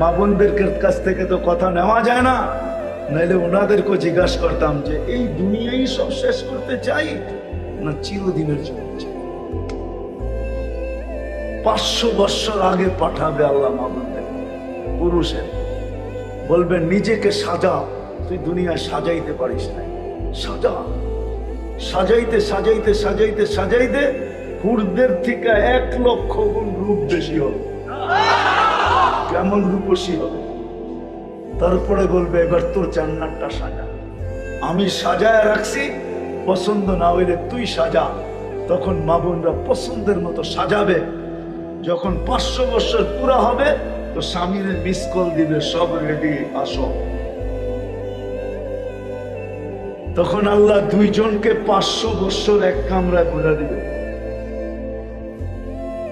মা বোনদের কাছ থেকে তো কথা নেওয়া যায় না। নাইলে ওনাদেরকে জিজ্ঞাসা করতাম যে, এই দুনিয়াই সব শেষ করতে চাই না চিরদিনের জন্য পাঁচশো বৎসর আগে পাঠাবে আল্লাহ মা পুরুষের। বলবেন, নিজেকে সাজা, তুই দুনিয়া সাজাইতে পারিস না সাজা। সাজাইতে সাজাইতে সাজাইতে সাজাইতে হুরদের থেকে এক লক্ষ গুণ রূপ বেশি হবে। কেমন রূপসী হবে? তারপরে বলবে, এবার তোর জান্নাতটা সাজা। আমি সাজায় রাখছি, পছন্দ না হইলে তুই সাজা। তখন মা বোনরা পছন্দের মতো সাজাবে। যখন পাঁচশো বছর পুরা হবে, তো স্বামীর মিস কল দিবে, সব রেডি আসো। তখন আল্লাহ দুইজনকে পাঁচশো বছর এক কামরায় ঘুরা দিবে।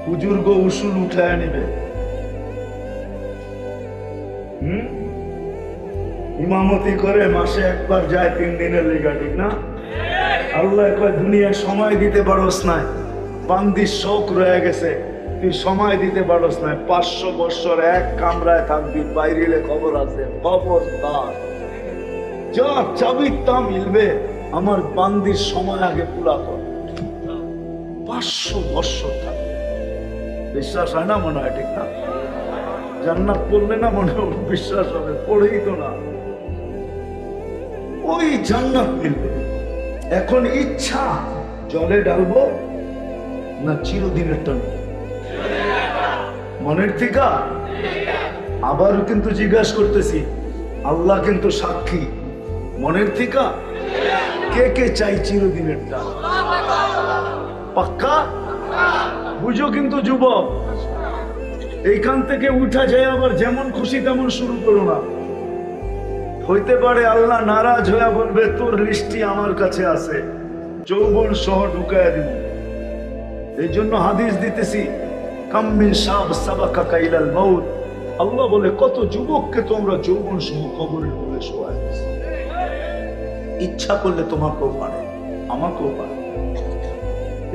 বুজুর্গ উসুল উঠায় নিবে। ইমামতি করে মাসে একবার যায়, তিন দিনের লেগা, ঠিক না? আল্লাহ কয়, দুনিয়ায় সময় দিতে পারস না বান্দির শোক রয়ে গেছে। তুই সময় দিতে পারস না পাঁচশো বছর এক কামরায় থাকবি বাইরে খবর আছে খবর তার যা চাবি তা মিলবে আমার বান্দির সময় আগে পুরা কর। পাঁচশো বছর থাকবে বিশ্বাস হয় না মনে হয়, ঠিক না? জান্নাত পড়লে না মনে বিশ্বাস হবে, পড়েই তো না। ওই জান্নাত মিলবে। এখন ইচ্ছা, জলে ডালবো না চিরদিনের টানবো? মনের থেকে আবারও কিন্তু জিজ্ঞাসা করতেছি, আল্লাহ কিন্তু সাক্ষী। মনের থেকে কে কে চাই চিরদিনের টান? পাক্কা? বুঝো কিন্তু যুবক, এইখান থেকে উঠা যায় আবার যেমন খুশি তেমন শুরু করো না। হইতে পারে আল্লাহ নারাজ হয়ে বলবে, তোর লিস্টি আমার কাছে আছে। যৌবন সহ ঢুকায় দিব। এই জন্য হাদিস দিতেছি কাম্মিন সাব সাবাকা কাইলাল মৌত আল্লাহ বলে, কত যুবককে তোমরা যৌবন সহ কবরের বলে শোয়ায়। ইচ্ছা করলে তোমাকেও পারে, আমাকেও পারে।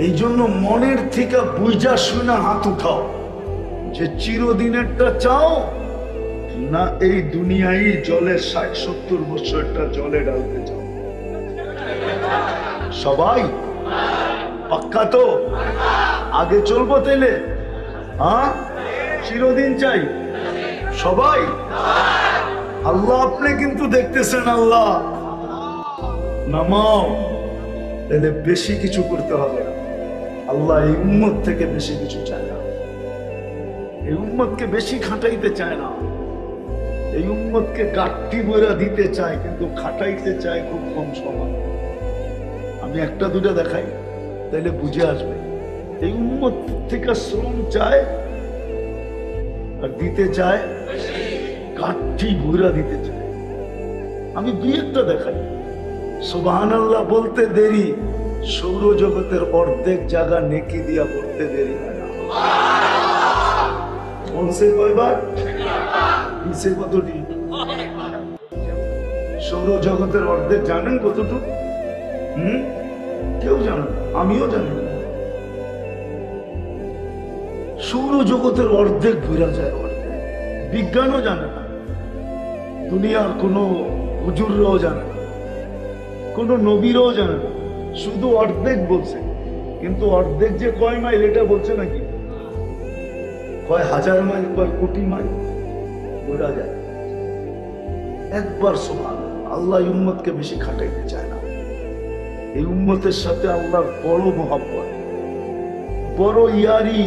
এই জন্য মনের থেকে বুঝা, শুনা, হাত উঠাও। যে চিরদিনেরটা চাও না এই দুনিয়ায় জলের ষাট সত্তর বছরটা জলে ডালতে চাও। সবাই? পাক্কা তো? আগে চলবো তেলে হ্যাঁ? চিরদিন চাই। সবাই? আল্লাহ আপনি কিন্তু দেখতেছেন আল্লাহ। নামাও। তাহলে বেশি কিছু করতে হবে। আল্লাহ এই উম্মত থেকে বেশি কিছু চায় না। এই উম্মতকে বেশি খাটাইতে চায় না। এই উম্মতকে গাঠটি বইরা দিতে চায়, কিন্তু খাটাইতে চায় খুব কম সময়। আমি একটা দুটা দেখাই, তাইলে বুঝে আসবে। এই উম্মত থেকে শ্রম চায় আর দিতে চায় গাঠটি বইরা দিতে চায়। আমি দুই একটা দেখাই। সুবাহান আল্লাহ বলতে দেরি, সৌরজগতের অর্ধেক জায়গা নেকি দিয়া পড়তে দেরি হয় না। কয়বার? দিছে কতটি অর্ধেক জানেন কতটুকু? কেউ আমিও জানি অর্ধেক ঘুরা যায় অর্ধেক। বিজ্ঞানও জানে না। দুনিয়ার কোনো হুজুররাও জানে না। কোনো নবীরও জানে না। শুধু অর্ধেক বলছে। কিন্তু অর্ধেক যে কয় মাইল, এটা বলছে নাকি? কয় হাজার মাইল, কয় কোটি মাইল? বোঝা যায়। একবার আল্লাহ উম্মতকে বেশি খাটাইতে চায় না। এই উম্মতের সাথে আল্লাহর বড় মহাব্বত। বড় ইয়ারি,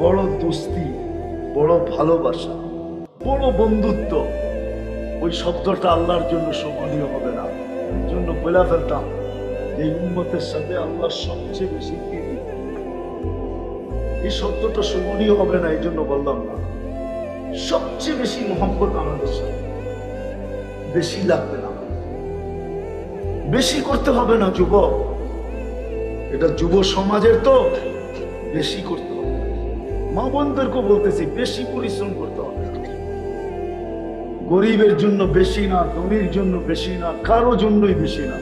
বড় দোস্তি, বড় ভালোবাসা, বড় বন্ধুত্ব, ওই শব্দটা আল্লাহর জন্য শোভনীয় হবে না। এই জন্য বলে ফেলতাম যে এই উম্মতের সাথে আল্লাহ সবচেয়ে বেশি এই শব্দটা শোভনীয় হবে না, এই জন্য বললাম না। সবচেয়ে বেশি মোহাম্মত আমাদের সাথে বেশি লাগবে না। বেশি করতে হবে না যুবক। এটা যুব সমাজের তো বেশি করতে হবে। মা বোনদেরকে বলতেছি, বেশি পরিশ্রম করতে হবে। গরিবের জন্য বেশি না ধনীর জন্য বেশি না, কারও জন্যই বেশি না।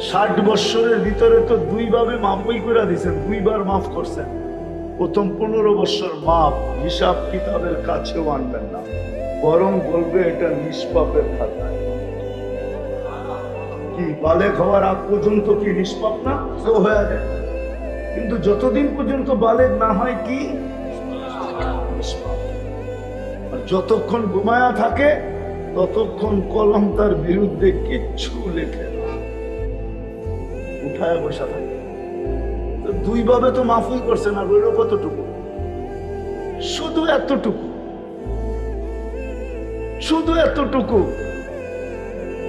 ষাট বৎসরের ভিতরে তো দুইভাবে মাফই করে দিছেন, দুইবার মাফ করছেন। প্রথম পনেরো বছর মাপ হিসাব কিতাবের কাছেও আনবেন না। বরং বলবে এটা নিষ্পাপের খাতায়। কি বালেক হওয়ার আগ পর্যন্ত কি নিষ্পাপ না? তো হয়ে যায়। কিন্তু যতদিন পর্যন্ত বালেক না হয় কি? যতক্ষণ ঘুমায়া থাকে, ততক্ষণ কলম তার বিরুদ্ধে কিচ্ছু লেখে উঠায় বসা থাকে। তো দুই ভাবে তো মাফুই করছে না রইল কতটুকু? শুধু এতটুকু। শুধু এতটুকু।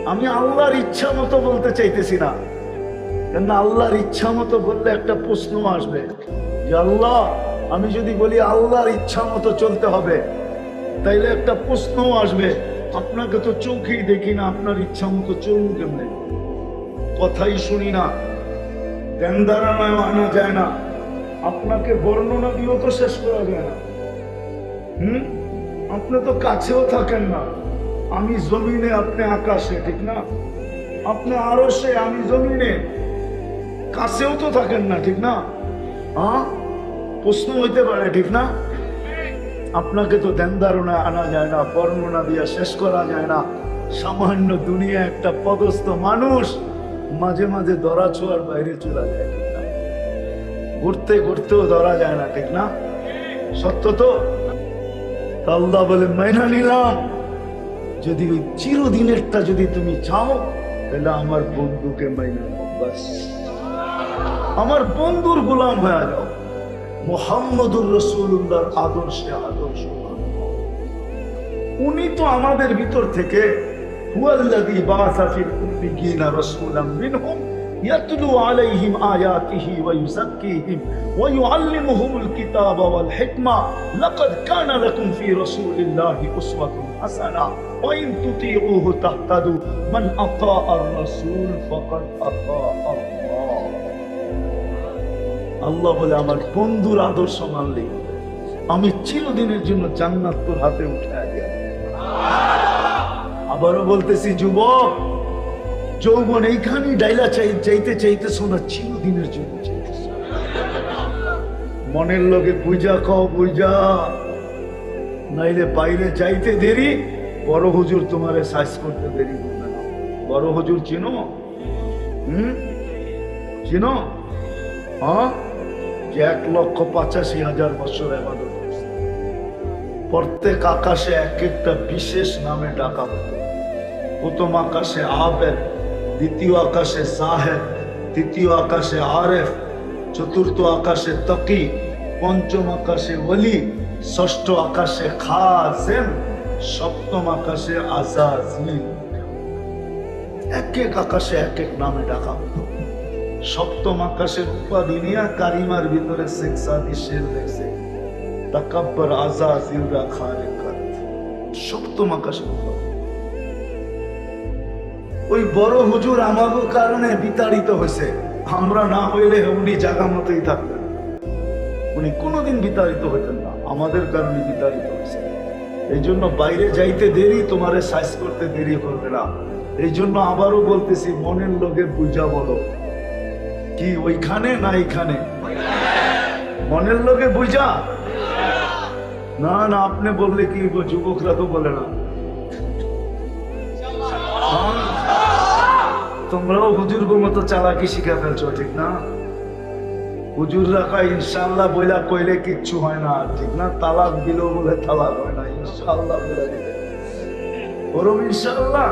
আমি আল্লাহর ইচ্ছা মতো বলতে চাইতেছি না। কেন আল্লাহর ইচ্ছা মতো বললে একটা প্রশ্ন আসবে। যে আল্লাহ, আমি যদি বলি আল্লাহর ইচ্ছা মতো চলতে হবে, তাইলে একটা প্রশ্ন আসবে। আপনাকে তো চোখেই দেখি না, আপনার ইচ্ছা মতো চলুন কেমনে? কথাই শুনি না। ধ্যান ধারণায় আনা যায় না? আপনাকে বর্ণনা দিয়েও তো শেষ করা যায় না। হুম? আপনি তো কাছেও থাকেন না। আমি জমিনে, আপনি আকাশে, ঠিক না? আপনি আরও সে আমি জমিনে। কাছেও তো থাকেন না, ঠিক না? হ্যাঁ প্রশ্ন হইতে পারে, ঠিক না? আপনাকে তো ধ্যান ধারণা আনা যায় না, বর্ণনা দিয়ে শেষ করা যায় না। সামান্য দুনিয়া একটা পদস্থ মানুষ। মাঝে মাঝে ধরা ছোঁয়ার বাইরে চলে যায়, ঠিক না? ঘুরতে ঘুরতেও ধরা যায় না, ঠিক না? সত্য তো? তা আল্লাহ বলে, মাইনা নিলাম। যদি ওই চিরদিনেরটা যদি তুমি চাও, তাহলে আমার বন্ধুকে মাইনা বাস। আমার বন্ধুর গোলাম হয়ে যাও। মোহাম্মদুর রসুল্লাহর আদর্শে আদর্শ উনি তো আমাদের ভিতর থেকে হুয়াল্লাযী বাআসা ফিল উম্মিয়িনা রাসূলাম মিনহুম ইয়াতলু আলাইহিম আয়াতিহি ওয়া ইউযাক্কিহিম ওয়া ইউআল্লিমুহুমুল কিতাবা ওয়াল হিকমা লাকাদ কানা লাকুম ফি রাসূলিল্লাহি উসওয়াতুন হাসানাহ ওয়া ইন তুতিউহু তাহতাদু মান আতা আর-রাসূল আল্লাহ আল্লাহ বলে আমার বন্ধুর আদর্শ মানলেই হবে। আমি চিরদিনের জন্য জান্নাত তোর হাতে উঠে দিয়া আবারও বলতেছি, যুবক, যৌবন এইখানে ডাইলা চাই, চাইতে চাইতে শোনা চিরদিনের জন্য। মনের লোকে বুঝা খাও বুঝা নাইলে বাইরে যাইতে দেরি, বড় হুজুর তোমারে সাইজ করতে দেরি বড় হুজুর চিনো? হুম? চিনো? হ্যাঁ? যে এক লক্ষ পঁচাশি হাজার বছর আবাদত প্রত্যেক আকাশে এক একটা বিশেষ নামে ডাকা হতো প্রথম আকাশে আবেদ দ্বিতীয় আকাশে সাহেব তৃতীয় আকাশে আরেফ, চতুর্থ আকাশে তকি, পঞ্চম আকাশে ওলি, ষষ্ঠ আকাশে খাসেম সপ্তম আকাশে আজাজিল। এক এক আকাশে এক এক নামে ডাকা হতো। সপ্তম আকাশের উপাধি নিয়ে কারিমার ভিতরে তাকাব্বর আজাজিলরা খারে কাত সপ্তম আকাশের উপাধি ওই বড় হুজুর আমাগো কারণে বিতাড়িত হয়েছে। আমরা না হইলে উনি জায়গা মতোই থাকতেন। উনি কোনোদিন বিতাড়িত হইতেন না। আমাদের কারণে বিতাড়িত হয়েছে। এই জন্য বাইরে যাইতে দেরি, তোমারে সাইজ করতে দেরি করবে না। এই জন্য আবারও বলতেছি, মনের লোকে বুঝা বলো। কি ওইখানে না এইখানে? মনের লোকে বুঝা? না না, আপনি বললে কি যুবকরা তো বলে না। তোমরাও হুজুর মতো চালাকি শিখে ফেলছো, ঠিক না? হুজুর রাখা ইনশাল্লাহ বইলা কইলে কিচ্ছু হয় না, ঠিক না? তালাক দিল বলে তালাক হয় না ইনশাল্লাহ বলে দিলে ওরম ইনশাল্লাহ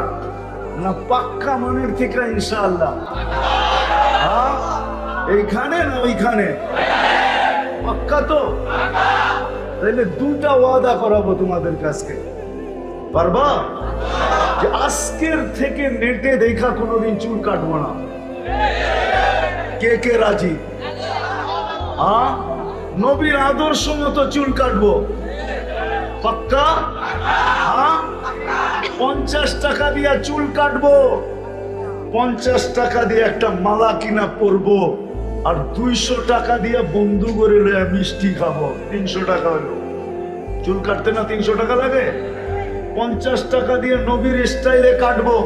না, পাক্কা মনের থেকে ইনশাল্লাহ হ্যাঁ? এইখানে না ওইখানে? পাক্কা তো? তাহলে দুটা ওয়াদা করাবো তোমাদের কাছকে। পারবা? যে আজকের থেকে নেটে দেখা কোনোদিন চুল কাটবো না। কে কে রাজি? হ্যাঁ নবীর আদর্শ মতো চুল কাটবো। পাক্কা? পঞ্চাশ টাকা দিয়া চুল কাটবো। পঞ্চাশ টাকা দিয়ে একটা মালা কিনা পরবো। আর দুইশো টাকা দিয়ে বন্ধু করে মিষ্টি খাব। তিনশো টাকা হলো। চুল কাটতে না তিনশো টাকা লাগে? পঞ্চাশ টাকা দিয়ে নবীর স্টাইলে কাটবো।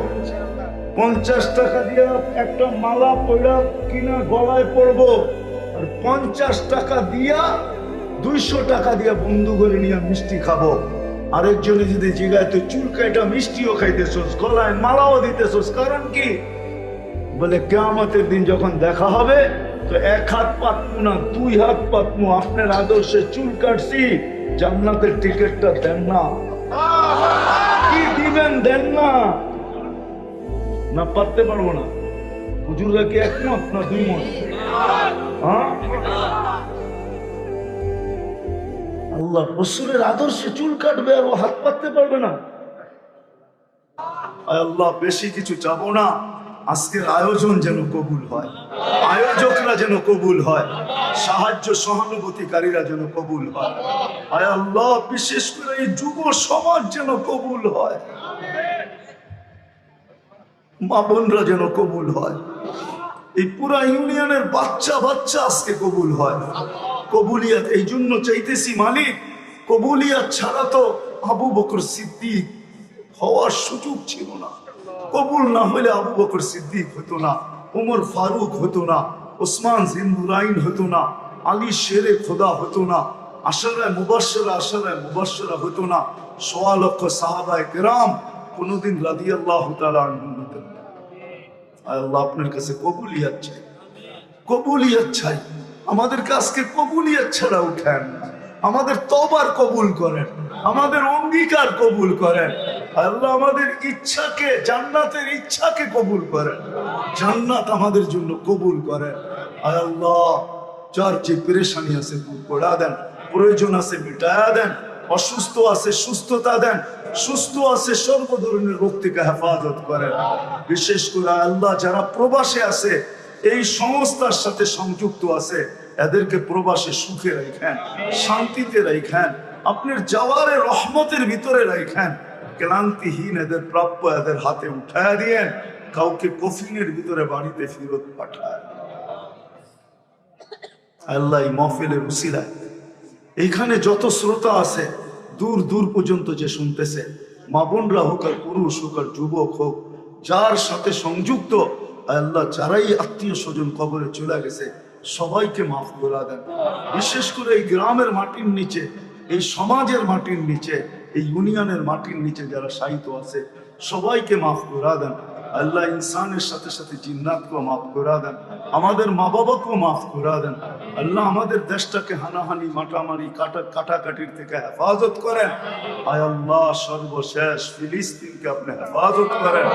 পঞ্চাশ টাকা দিয়ে একটা মালা পয়লা কিনা গলায় পরবো। আর পঞ্চাশ টাকা দিয়া দুইশো টাকা দিয়ে বন্ধু করে নিয়ে মিষ্টি খাব। আরেকজনে যদি জিগায়, তুই চুল কাইটা মিষ্টিও খাইতেছোস, গলায় মালাও দিতেছোস, কারণ কি? বলে, কেয়ামতের দিন যখন দেখা হবে, তো এক হাত পাতমু না, দুই হাত পাতমু আপনার আদর্শে চুল কাটছি, জান্নাতের টিকিটটা দেন না। কি দিবেন, দেন না। না পাততে পারব না। কি একমত না দুই মত হ্যাঁ? আল্লাহ রসুলের আদর্শে চুল কাটবে আর ও হাত পাততে পারবে না। আল্লাহ, বেশি কিছু চাবো না। আজকের আয়োজন যেন কবুল হয়। আয়োজকরা যেন কবুল হয়। সাহায্য সহানুভূতিকারীরা যেন কবুল হয়। আয় আল্লাহ, বিশেষ করে এই যুব সমাজ যেন কবুল হয়। মা বোনরা যেন কবুল হয়। এই পুরা ইউনিয়নের বাচ্চা বাচ্চা আজকে কবুল হয়। কবুলিয়াত, এই জন্য চাইতেছি মালিক, কবুলিয়াত ছাড়া তো আবু বকর সিদ্দিক হওয়ার সুযোগ ছিল না। কবুল না হলে আবু বকর সিদ্দিক হতো না, ওমর ফারুক হতো না, ওসমান জিন্দুরাইন হতো না, আলী শেরে খোদা হতো না আশারায় মুবাসরা আশারায় মুবাসরা হতো না। সোয়া লক্ষ সাহাবায় কেরাম কোনোদিন রাদি আল্লাহ আপনার কাছে কবুলিয়াত চাই। কবুলিয়াত চাই। আমাদেরকে আজকে কবুলিয়াত ছাড়া উঠেন। আমাদের তবার কবুল করেন। আমাদের অঙ্গীকার কবুল করেন। আল্লাহ আমাদের ইচ্ছাকে, জান্নাতের ইচ্ছাকে কবুল করেন। জান্নাত আমাদের জন্য কবুল করেন। আল্লাহ, যার যে পেরেশানি আছে দূর দেন। প্রয়োজন আছে মিটায়া দেন। অসুস্থ আছে, সুস্থতা দেন। সুস্থ আছে, সর্ব ধরনের রোগ থেকে হেফাজত করেন। বিশেষ করে আল্লাহ যারা প্রবাসে আছে, এই সংস্থার সাথে সংযুক্ত আছে, এদেরকে প্রবাসে সুখে রাখেন, শান্তিতে রাখেন, আপনার যাওয়ারে রহমতের ভিতরে রাখেন, ক্লান্তিহীন এদের প্রাপ্য এদের হাতে উঠায় দিয়েন, কাউকে কফিনের ভিতরে বাড়িতে ফেরত পাঠায়। আল্লাহ মহফিলের উসিলায় এইখানে যত শ্রোতা আছে, দূর দূর পর্যন্ত যে শুনতেছে, মা বোনরা হোক আর পুরুষ হোক আর যুবক হোক, যার সাথে সংযুক্ত, আল্লাহ যারাই আত্মীয় স্বজন কবরে চলে গেছে, সবাইকে মাফ করে দেন। বিশেষ করে এই গ্রামের মাটির নিচে, এই সমাজের মাটির নিচে, এই ইউনিয়নের মাটির নিচে যারা সাহিত্য আছে, সবাইকে মাফ করে দেন। আল্লাহ ইনসানের সাথে সাথে জিন্নাতকেও মাফ করা দেন, আমাদের মা বাবাকেও মাফ করা দেন। আল্লাহ আমাদের দেশটাকে হানাহানি মাটামারি কাটা, কাটাকাটির থেকে হেফাজত করেন। আয় আল্লাহ সর্বশেষ ফিলিস্তিনকে আপনি হেফাজত করেন।